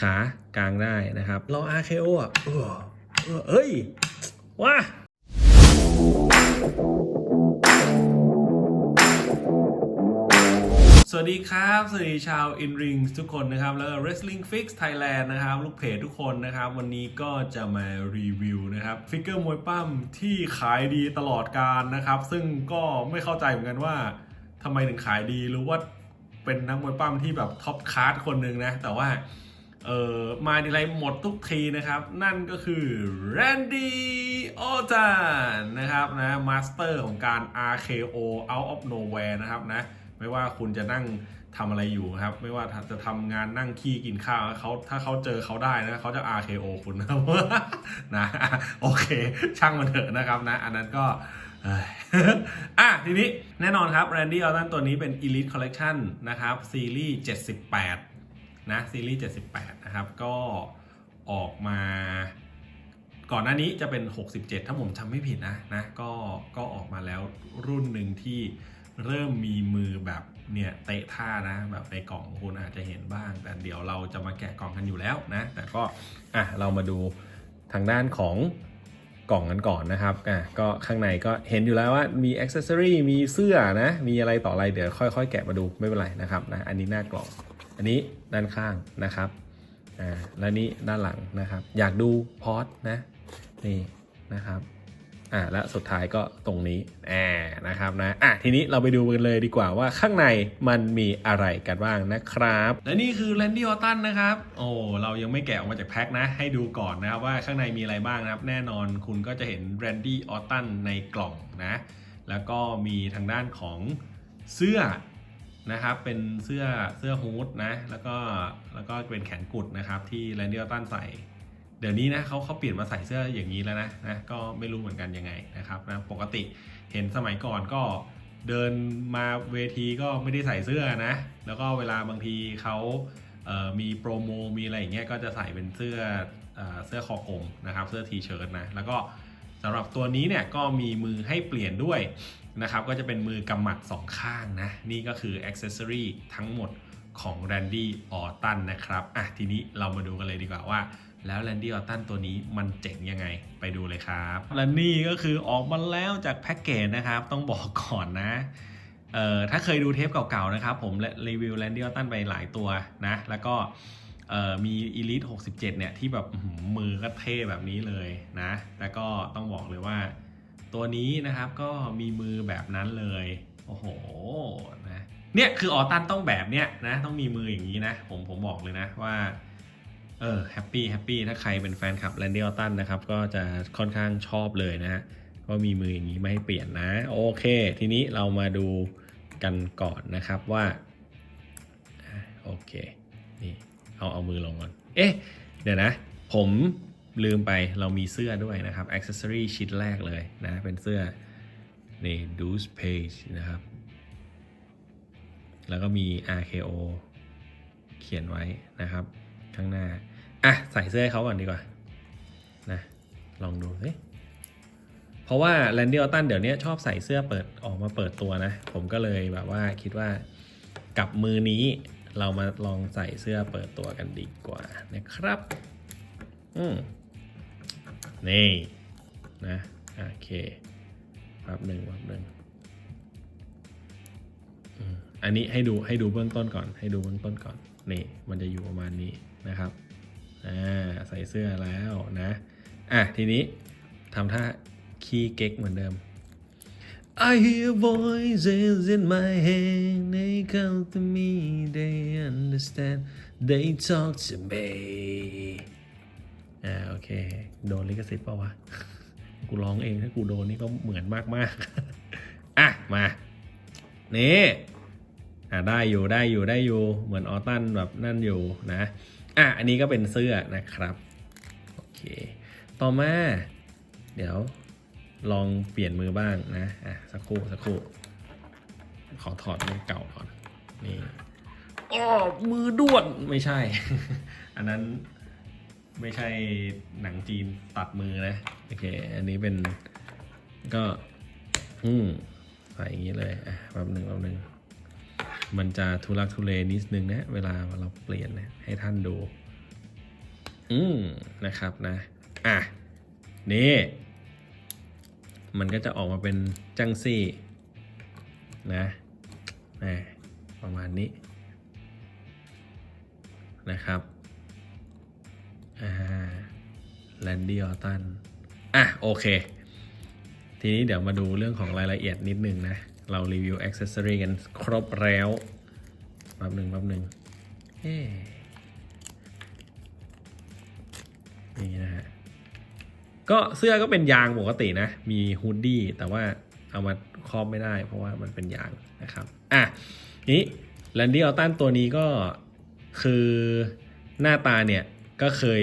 ขากลางได้นะครับ เรา RKO อะเออเออเอ้ยว้าสวัสดีครับ สวัสดีชาว In Ring ทุกคนนะครับ แล้วก็ Wrestling Fix Thailand นะครับ ลูกเพจทุกคนนะครับ วันนี้ก็จะมารีวิวนะครับ ฟิกเกอร์มวยปั้มที่ขายดีตลอดการนะครับ ซึ่งก็ไม่เข้าใจเหมือนกันว่าทำไมถึงขายดีหรือว่าเป็นนักมวยปั้มที่แบบท็อปคลาสคนหนึ่งนะ แต่ว่า เออมาทีไรหมดทุกทีนะครับ นั่นก็คือ Randy Orton นนะครับนะมาสเตอร์ของการ RKO out of nowhere นะครับนะ ไม่ว่าคุณจะนั่งทำอะไรอยู่ครับ ไม่ว่าจะทำงานนั่งขี้กินข้าวเขาถ้าเขาเจอเขาได้นะเขาจะ RKO คุณนะนะโอเค ช่างมันเถอะนะครับนะ อันนั้นก็อะทีนี้แน่นอนครับ Randy Orton ตัวนี้เป็น Elite Collection นะครับซีรีส์78 นะซีรีส์ 78 นะครับ ก็ออกมา ก่อนหน้านี้จะเป็น 67 ถ้าผมจำไม่ผิดนะนะก็ก็ออกมาแล้วรุ่นหนึ่งที่เริ่มมีมือแบบเนี่ยเตะท่านะ แบบในกล่องคุณอาจจะเห็นบ้าง แต่เดี๋ยวเราจะมาแกะกล่องกันอยู่แล้วนะ แต่ก็อะเรามาดูทางด้านของกล่องกันก่อนนะครับอะก็ข้างในก็เห็นอยู่แล้วว่ามีอ็อกเซอรี่มีเสื้อนะ มีอะไรต่ออะไรเดี๋ยวค่อยๆ แกะมาดูไม่เป็นไรนะครับนะอันนี้หน้ากล่อง อันนี้ด้านข้างนะครับอ่าและนี่ด้านหลังนะครับ อยากดูพอร์ตนะนี่นะครับอ่าและสุดท้ายก็ตรงนี้แอบนะครับนะอะทีนี้เราไปดูกันเลยดีกว่าว่าข้างในมันมีอะไรกันบ้างนะครับ และนี่คือแ a นดี้ออตันนะครับ โอ้เรายังไม่แกะออกมาจากแพ็คนะ ให้ดูก่อนนะครับว่าข้างในมีอะไรบ้างนะครับ แน่นอนคุณก็จะเห็นแ a นดี้ออตันในกล่องนะ แล้วก็มีทางด้านของเสื้อ นะครับ เป็นเสื้อเสื้อฮูดนะ แล้วก็แล้วก็เป็นแขนกุดนะครับที่แ a นดี้ออตันใส่ เดี๋ยวนี้นะเขาเขาเปลี่ยนมาใส่เสื้ออย่างนี้แล้วนะนะก็ไม่รู้เหมือนกันยังไงนะครับนะปกติเห็นสมัยก่อนก็เดินมาเวทีก็ไม่ได้ใส่เสื้อนะ แล้วก็เวลาบางทีเขาเมีโปรโมมีอะไรอย่างเงี้ยก็จะใส่เป็นเสื้อเอเสื้อคอกลมนะครับ เสื้อทีเชิ้ตนะ แล้วก็ สำหรับตัวนี้เนี่ยก็มีมือให้เปลี่ยนด้วยนะครับก็จะเป็นมือกำหมัดสองข้างนะ นี่ก็คืออ็อกเซสซอรีทั้งหมดของ Randy Orton นนะครับอะทีนี้เรามาดูกันเลยดีกว่าว่า แล้วแลนดี้ออตันตัวนี้มันเจ๋งยังไงไปดูเลยครับและนี่ก็คือออกมาแล้วจากแพ็กเกจนะครับ ต้องบอกก่อนนะเอ่อถ้าเคยดูเทปเก่าๆนะครับ ผมรีวิวแลนดี้ออตันไปหลายตัวนะ แล้วก็ เอ่อมี Elite 67เนี่ยที่แบบมือก็เท่แบบนี้เลยนะ แล้วก็ต้องบอกเลยว่า ตัวนี้นะครับก็มีมือแบบนั้นเลย โอ้โหนะเนี่ยคือออตันต้องแบบเนี้ยนะต้องมีมืออย่างนี้นะ ผมผมบอกเลยนะว่าเออแฮปปี้แฮปปี้ถ้าใครเป็นแฟนคลับแลนดี้ออตันนะครับ ก็จะค่อนข้างชอบเลยนะฮะก็มีมืออย่างนี้ไม่ให้เปลี่ยนนะ โอเค ทีนี้เรามาดูกันก่อนนะครับว่า โอเค นี่ เอาเอามือลงก่อน เอ๊ะ เดี๋ยวนะ ผมลืมไปเรามีเสื้อด้วยนะครับอ c เซ s ซอรีชิ้นแรกเลยนะ เป็นเสื้อนี่ Deuce Page นะครับ แล้วก็มี RKO เขียนไว้นะครับ ข้างหน้า อะ ใส่เสื้อให้เขาก่อนดีกว่านะลองดูเฮ้ยเพราะว่าแลนดี้ออตันเดี๋ยวนี้ชอบใส่เสื้อเปิดออกมาเปิดตัวนะ ผมก็เลยแบบว่าคิดว่ากับมือนี้ เรามาลองใส่เสื้อเปิดตัวกันดีกว่านะครับ อืมนี่ นะ โอเคแป๊บหนึ่งแป๊บหนึ่งอันนี้ให้ดูให้ดูเบื้องต้นก่อน ให้ดูเบื้องต้นก่อน นี่ มันจะอยู่ประมาณนี้นะครับอ่าใส่เสื้อแล้วนะ อะทีนี้ทำท่าขี้เก๊กเหมือนเดิม I hear voices in my head they come to me they understand they talk to me อ่าโอเค โดนลิขสิทธิ์เปล่าวะ กูร้องเองถ้ากูโดนนี่ก็เหมือนมากๆ อะ มา นี่อ่าได้อยู่ได้อยู่ได้อยู่ เหมือนออตันแบบนั่นอยู่นะ อะ อันนี้ก็เป็นเสื้อนะครับ โอเค ต่อมา เดี๋ยว ลองเปลี่ยนมือบ้างนะ อะ สักครู่สักครู่ ขอถอดมือเก่าก่อน นี่อ้อมือด้วนไม่ใช่ อันนั้นไม่ใช่หนังจีนตัดมือนะ โอเค อันนี้เป็นก็ อืมใส่อย่างนี้เลย อะแป๊บหนึ่งแป๊บหนึ่งมันจะทุลักทุเลนิดนึงนะ เวลาเราเปลี่ยนนะ ให้ท่านดู อืมนะครับนะ อะ นี่ มันก็จะออกมาเป็นจังซี่นะแหมประมาณนี้นะครับอ่าแลนดี้ออตันอะโอเค ทีนี้เดี๋ยวมาดูเรื่องของรายละเอียดนิดนึงนะ เรารีวิวอ c เซสซอรีกันครบแล้วแป๊บหนึ่งแป๊บหนึ่งเอ๊ะนี่นะฮะ ก็เสื้อก็เป็นยางปกตินะ มีฮูดดี้แต่ว่าเอามาครอบไม่ได้ เพราะว่ามันเป็นยางนะครับ อะนี้แลนดี้ออตันตัวนี้ก็คือหน้าตาเนี่ยก็เคย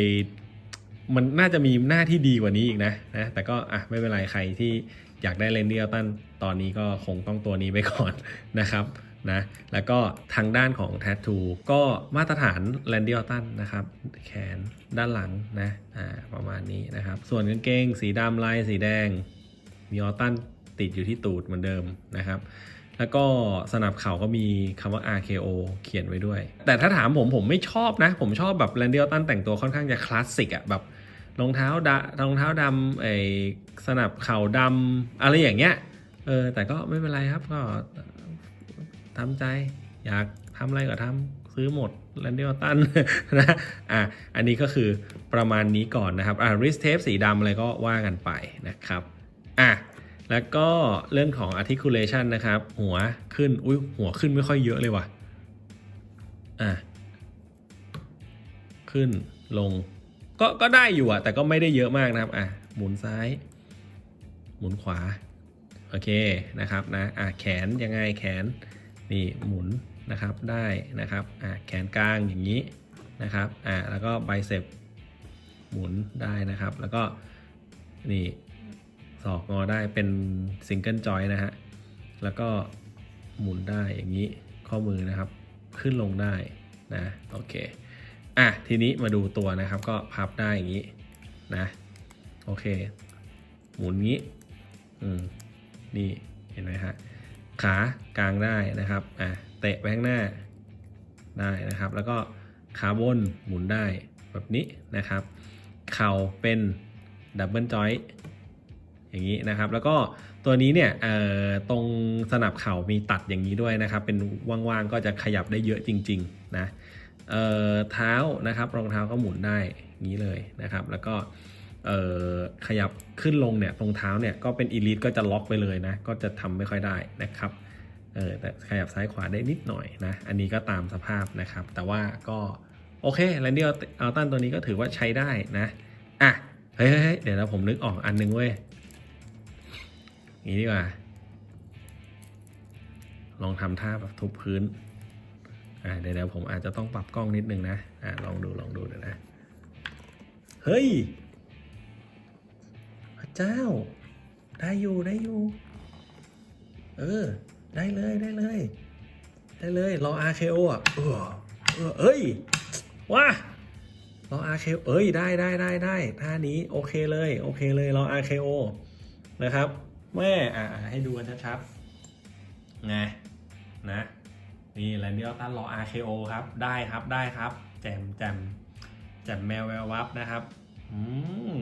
มันน่าจะมีหน้าที่ดีกว่านี้อีกนะนะแต่ก็อะไม่เป็นไรใครที่อยากได้เลนดี้ออตันตอนนี้ก็คงต้องตัวนี้ไปก่อนนะครับ นะแล้วก็ทางด้านของ t ท t ทูก็มาตรฐานแลนดี้ออตันนะครับ แขนด้านหลังนะอ่าประมาณนี้นะครับ ส่วนกางเกงสีดำลายสีแดงมีออตันติดอยู่ที่ตูดเหมือนเดิมนะครับแล้วก็สนับเข่าก็มีคำว่า RKO เขียนไว้ด้วย แต่ถ้าถามผมผมไม่ชอบนะ ผมชอบแบบแลนดี้ออตันแต่งตัวค่อนข้างจะคลาสสิกอะแบบรองเท้าดรองเท้าดำไอ้สนับเข่าดำอะไรอย่างเงี้ยเออแต่ก็ไม่เป็นไรครับก็ ทำใจ อยากทำอะไรก็ทำซื้อหมดแลนดี้อตันนะอะอันนี้ก็คือประมาณนี้ก่อนนะครับอะริสเทปสีดำอะไรก็ว่ากันไปนะครับอะแล้วก็เรื่องของ articulation นะครับ หัวขึ้น อุ้ยหัวขึ้นไม่ค่อยเยอะเลยว่ะอะขึ้นลง ก็ก็ได้อยู่อะแต่ก็ไม่ได้เยอะมากนะครับอะหมุนซ้าย หมุนขวา โอเคนะครับนะอะแขนยังไงแขน นี่หมุนนะครับได้นะครับอะแขนกลางอย่างนี้นะครับอะแล้วก็ไบเซปหมุนได้นะครับ แล้วก็นี่ศอกงอได้เป็นซิงเกิลจอยนะฮะแล้วก็หมุนได้อย่างนี้ข้อมือนะครับ ขึ้นลงได้นะโอเคอะทีนี้มาดูตัวนะครับก็พับได้อย่างนี้นะโอเค หมุนงี้อืมนี่เห็นไหมฮะ ขากลางได้นะครับอะเตะไปข้างหน้าได้นะครับ แล้วก็ขาบนหมุนได้แบบนี้นะครับ เข่าเป็นดับเบิลจอยอย่างนี้นะครับ แล้วก็ตัวนี้เนี่ยตรงสนับเข่ามีตัดอย่างนี้ด้วยนะครับ เป็นว่างๆก็จะขยับได้เยอะจริงๆนะเอ่อเท้านะครับรองเท้าก็หมุนได้อย่างนี้เลยนะครับ แล้วก็ ขยับขึ้นลงเนี่ยตรงเท้าเนี่ยก็เป็นอีลิทก็จะล็อกไปเลยนะ ก็จะทำไม่ค่อยได้นะครับเออแต่ขยับซ้ายขวาได้นิดหน่อยนะ อันนี้ก็ตามสภาพนะครับ แต่ว่าก็โอเคแลนดี้เอัลตันตัวนี้ก็ถือว่าใช้ได้นะ อะ เฮ้ยเฮ้เดี๋ยวนะผมนึกออกอันนึงเว้ยงี้ดีกว่า ลองทำท่าแบบทุบพื้น อ่าเดี๋ยวเดี๋ยวผมอาจจะต้องปรับกล้องนิดนึงนะ อ่าลองดูลองดูเดี๋ยวนะ เฮ้ย ระเจ้า ได้อยู่ได้อยู่ เออ ได้เลยได้เลย ได้เลย รอ RKO อะเออเออเอ้ยว้ารอ RKO เอ้ยได้ได้ได้ได้ท่านี้โอเคเลย โอเคเลยรอ RKO นะครับแม่อ่าให้ดูกันชัดๆไงนะนี่แลนดี้ออตันรอ RKO ครับ ได้ครับได้ครับ แจมแจมแจมแมวแวววับนะครับ อืม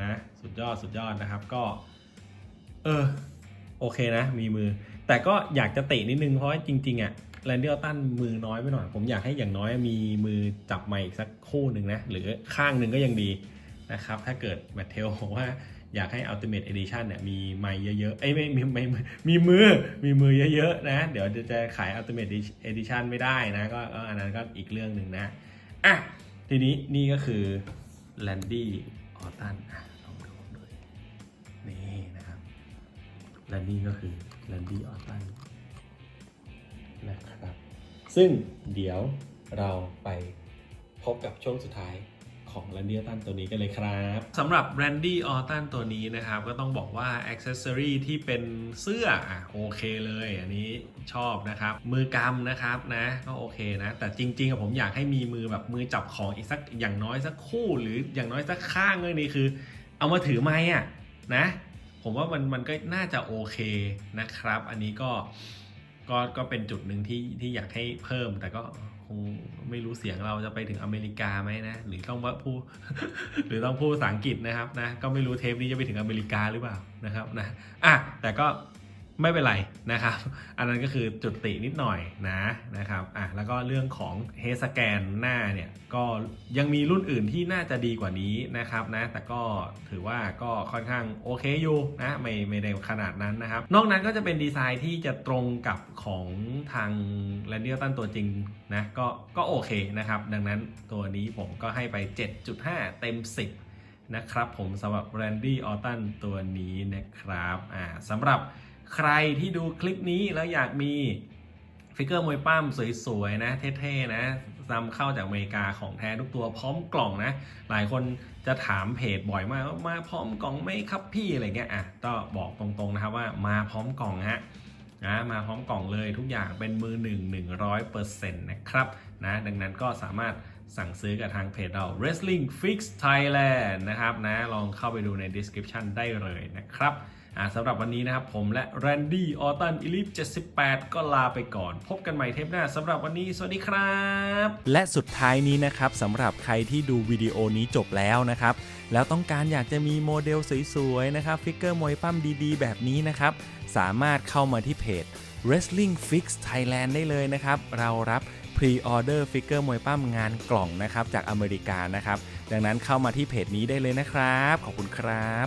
นะสุดยอดสุดยอดนะครับก็ เออ โอเคนะ มีมือ แต่ก็อยากจะเตะนิดนึงเพราะจริง ๆอะแลนดี้ออตันมือน้อยไปหน่อย ผมอยากให้อย่างน้อยมีมือจับไมค์อีกสักคู่หนึ่งนะ หรือข้างหนึ่งก็ยังดีนะครับ ถ้าเกิดแมทเทลบอกว่าอยากให้ Ultimate Edition เนี่ยมีไมค์เยอะๆ เอ้ยไม่มีไม่ไม่มีมือ มีมือเยอะๆนะ เดี๋ยวจะขาย Ultimate Edition ไม่ได้นะ ก็อันนั้นก็อีกเรื่องหนึ่งนะ อะ ทีนี้นี่ก็คือ แลนดี้ออตันลองดูด้วยนี่นะครับแลนดี้ก็คือแลนดี้ออตันนะครับ ซึ่งเดี๋ยวเราไปพบกับช่วงสุดท้าย ของ Randy Orton ตัวนี้กันเลยครับสำหรับ Randy Orton ตัวนี้นะครับ ก็ต้องบอกว่า Accessory ที่เป็นเสื้ออะโอเคเลย อันนี้ชอบนะครับ มือกำนะครับนะ ก็โอเคนะ แต่จริงๆผมอยากให้มีมือแบบมือจับของอีกสักอย่างน้อยสักคู่ หรืออย่างน้อยสักข้างเลยนี่คือ เอามาถือไม้อะนะ ผมว่ามันมันก็น่าจะโอเคนะครับ อันนี้ก็ก็ก็เป็นจุดหนึ่งที่ที่อยากให้เพิ่มแต่ก็ คงไม่รู้เสียงเราจะไปถึงอเมริกาไหมนะ หรือต้องว่าพูดหรือต้องพูดภาษาอังกฤษนะครับนะ ก็ไม่รู้เทปนี้จะไปถึงอเมริกาหรือเปล่านะครับนะ อะ แต่ก็ ไม่เป็นไรนะครับ อันนั้นก็คือจุดตินิดหน่อยนะนะครับอะแล้วก็เรื่องของเฮสแกนหน้าเนี่ยก็ยังมีรุ่นอื่นที่น่าจะดีกว่านี้นะครับนะแต่ก็ถือว่าก็ค่อนข้างโอเคอยู่นะไม่ไม่ได้ขนาดนั้นนะครับ นอกนั้นก็จะเป็นดีไซน์ที่จะตรงกับของทางแลนดี้ตันตัวจริงนะก็ก็โอเคนะครับ ดังนั้นตัวนี้ผมก็ให้ไป 7.5 เต็ม 10 นะครับผมสำหรับ Randy Orton ตัวนี้นะครับอ่าสำหรับ ใครที่ดูคลิปนี้แล้วอยากมีฟิกเกอร์มวยปั้มสวยๆนะเท่ๆนะนำเข้าจากอเมริกาของแท้ทุกตัวพร้อมกล่องนะ หลายคนจะถามเพจบ่อยมากว่ามาพร้อมกล่องไหมครับพี่อะไรเงี้ยอะก็บอกตรงๆนะครับว่ามาพร้อมกล่องฮะนะมาพร้อมกล่องเลยทุกอย่างเป็นมือหนึ่ง100%นต์นะครับนะดังนั้นก็สามารถสั่งซื้อกับทางเพจเรา Wrestling Fix Thailand นะครับนะลองเข้าไปดูใน description ได้เลยนะครับ สำหรับวันนี้นะครับผมและ Randy Orton Elite 78 ก็ลาไปก่อน พบกันใหม่เทปหน้าสำหรับวันนี้ สวัสดีครับ และสุดท้ายนี้นะครับสำหรับใครที่ดูวิดีโอนี้จบแล้วนะครับ แล้วต้องการอยากจะมีโมเดลสวยๆนะครับฟิกเกอร์มวยปั้มดีๆ แบบนี้นะครับ สามารถเข้ามาที่เพจ Wrestling Fix Thailand ได้เลยนะครับ เรารับพรีออเดอร์ฟิกเกอร์มวยปั้มงานกล่องนะครับจากอเมริกานะครับ ดังนั้นเข้ามาที่เพจนี้ได้เลยนะครับ ขอบคุณครับ